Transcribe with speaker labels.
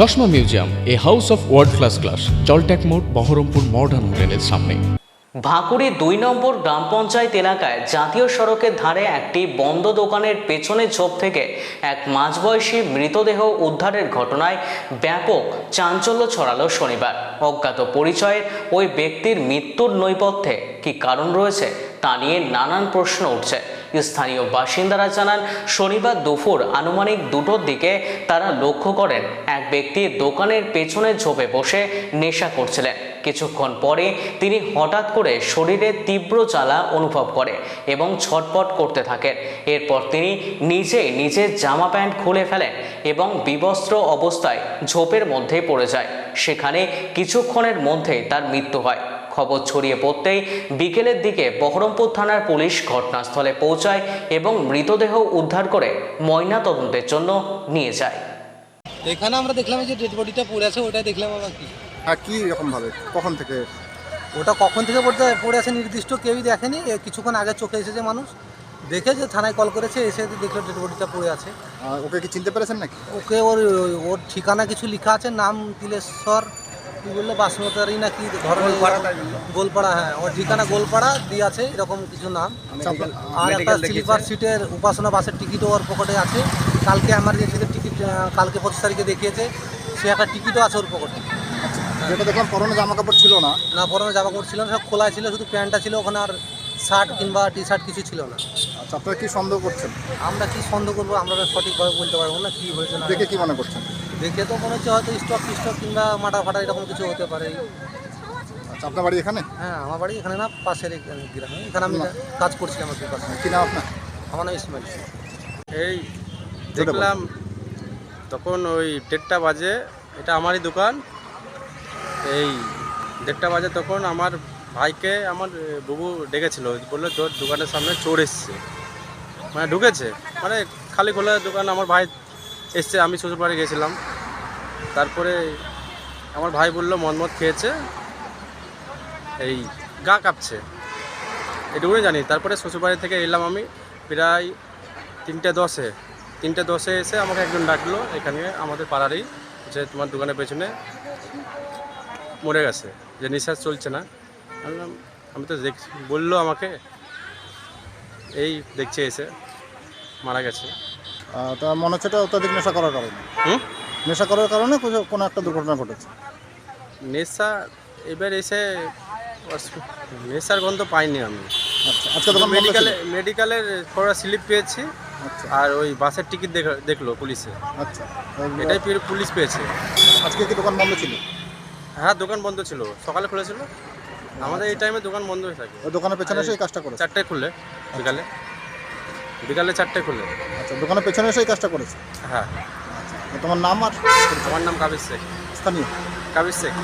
Speaker 1: চশমা museum, a house of world class class জলট্যাক মোড়, Baharampur modern হোটেলের সামনে।
Speaker 2: ভাকুড়ি দুই নম্বর গ্রাম পঞ্চায়েত এলাকায় জাতীয় সড়কের ধারে একটি বন্ধ দোকানের পেছনে ঝোপ থেকে এক মাঝবয়সী মৃতদেহ উদ্ধারের ঘটনায় ব্যাপক চাঞ্চল্য ছড়ালো শনিবার। অজ্ঞাত পরিচয়ের ওই ব্যক্তির মৃত্যুর নৈপথ্যে কি কারণ রয়েছে তা নিয়ে নানান প্রশ্ন উঠছে। স্থানীয় বাসিন্দারা জানান, শনিবার দুপুর আনুমানিক দুটোর দিকে তারা লক্ষ্য করেন, এক ব্যক্তি দোকানের পেছনের ঝোপে বসে নেশা করছিলেন। কিছুক্ষণ পরে তিনি হঠাৎ করে শরীরে তীব্র জ্বালা অনুভব করে এবং ছটপট করতে থাকেন। এরপর তিনি নিজে নিজের জামা প্যান্ট খুলে ফেলেন এবং বিবস্ত্র অবস্থায় ঝোপের মধ্যে পড়ে যায়। সেখানে কিছুক্ষণের মধ্যেই তার মৃত্যু হয়। খবর ছড়িয়ে পড়তেই বিকেলের দিকে বহরমপুর থানার পুলিশ ঘটনাস্থলে পৌঁছায় এবং মৃতদেহ উদ্ধার করে ময়না তদন্তের জন্য নিয়ে যায়।
Speaker 3: এখানে আমরা দেখলাম যে ডেড বডিটা পড়ে আছে ওটাই দেখলাম আবার কি?
Speaker 4: হ্যাঁ কি রকম ভাবে কখন থেকে?
Speaker 3: ওটা কখন থেকে পড়তে পড়ে আছে নির্দিষ্ট কেউই দেখেনি। কিছুক্ষণ আগে চোখে এসেছে মানুষ। দেখে যে থানায় কল করেছে এসে দেখল ডেড বডিটা পড়ে আছে।
Speaker 4: ওকে কি চিনতে পেরেছেন নাকি?
Speaker 3: ওকে ওর ওর ঠিকানা কিছু লেখা আছে নাম তিলেশ্বর কি বলল বাসমতারি না কি ধরনের গোলপাড়া হ্যাঁ। ওর ঠিকানা গোলপাড়া দিয়ে আছে এরকম কিছু নাম।
Speaker 4: আচ্ছা,
Speaker 3: আর একটা স্লিপার সিটের উপাসনা বাসের টিকিটও ওর পকেটে আছে। কালকে টিকিট কালকে পঁচিশ তারিখে দেখিয়েছে। সে একটা টিকিটও আছে ওর পকেটে।
Speaker 4: যেটা দেখলাম পরনে জামা কাপড় ছিল না।
Speaker 3: না পরনে জামা কাপড় ছিল না সব খোলা ছিল শুধু প্যান্টটা ছিল ওখানে আর শার্ট কিংবা টি শার্ট কিছু ছিল না।
Speaker 4: আচ্ছা আপনারা কি সন্দেহ করছেন?
Speaker 3: আমরা কি সন্দেহ করব আমরা সঠিকভাবে বলতে পারব না কি হয়েছে
Speaker 4: দেখে কি মনে করছেন?
Speaker 3: দেখে তো মনে হচ্ছে হয়তো স্টক স্টক কিংবা মাটা ফাটা এরকম কিছু হতে পারে।
Speaker 4: আচ্ছা আপনার বাড়ি এখানে?
Speaker 3: হ্যাঁ আমার বাড়ি এখানে না পাশের গ্রামে। এখানে আমি কাজ করছিলাম আমার কি পাশে।
Speaker 4: কি নাম আপনার?
Speaker 3: আমার নাম ইসমাইল।
Speaker 5: এই দেখলাম তখন ওই দেড়টা বাজে এটা আমারই দোকান। এই দেড়টা বাজে তখন আমার ভাইকে আমার বুবু ডেকেছিল। বলল তোর দোকানের সামনে চোর এসছে। মানে ঢুকেছে। মানে খালি খোলা দোকান আমার ভাই এসছে, আমি শ্বশুর বাড়ি গেছিলাম। তারপরে আমার ভাই বলল, মদ খেয়েছে, এই গা কাঁপছে। এটুকুনি জানি। তারপরে শ্বশুরবাড়ি থেকে এলাম আমি প্রায় তিনটে দশে। তিনটে দশে এসে আমাকে একজন ডাকলো এখানে আমাদের পাড়ারই, যে তোমার দোকানের পেছনে মরে গেছে, যে নিঃশ্বাস চলছে না। আমি তো দেখ, বলল আমাকে, এই দেখছে এসে, মারা গেছে।
Speaker 4: তা মনে হচ্ছে এটা অত্যাধিক নেশা করার কারণে।
Speaker 5: হুম?
Speaker 4: নেশা করার কারণে কোনো- একটা দুর্ঘটনা ঘটেছে।
Speaker 5: নেশা এবার এসে নেশার গন্ধ পাইনি আমি।
Speaker 4: আচ্ছা আজকে
Speaker 5: মেডিকেলে মেডিকেলের পড়া স্লিপ পেয়েছি।
Speaker 4: আচ্ছা।
Speaker 5: আর ওই বাসের টিকিট দেখ- দেখল পুলিশে।
Speaker 4: আচ্ছা।
Speaker 5: এটাই পুলিশ পেয়েছে।
Speaker 4: আজকে কি দোকান বন্ধ ছিল?
Speaker 5: হ্যাঁ দোকান বন্ধ ছিল। সকালে খুলেছিল। আমাদের এই টাইমে দোকান বন্ধ হয়ে থাকে।
Speaker 4: দোকানের পেছনে এসে কাজটা করেছে।
Speaker 5: চারটায় খুলে বিকালে। বিকালে চারটে খুলে।
Speaker 4: আচ্ছা দোকানের পেছনে এসে কাজটা করেছে?
Speaker 5: হ্যাঁ।
Speaker 4: তোমার নাম আর
Speaker 5: আমার নাম কাবির শেখ।
Speaker 4: স্থানীয়?
Speaker 5: কাবির শেখ।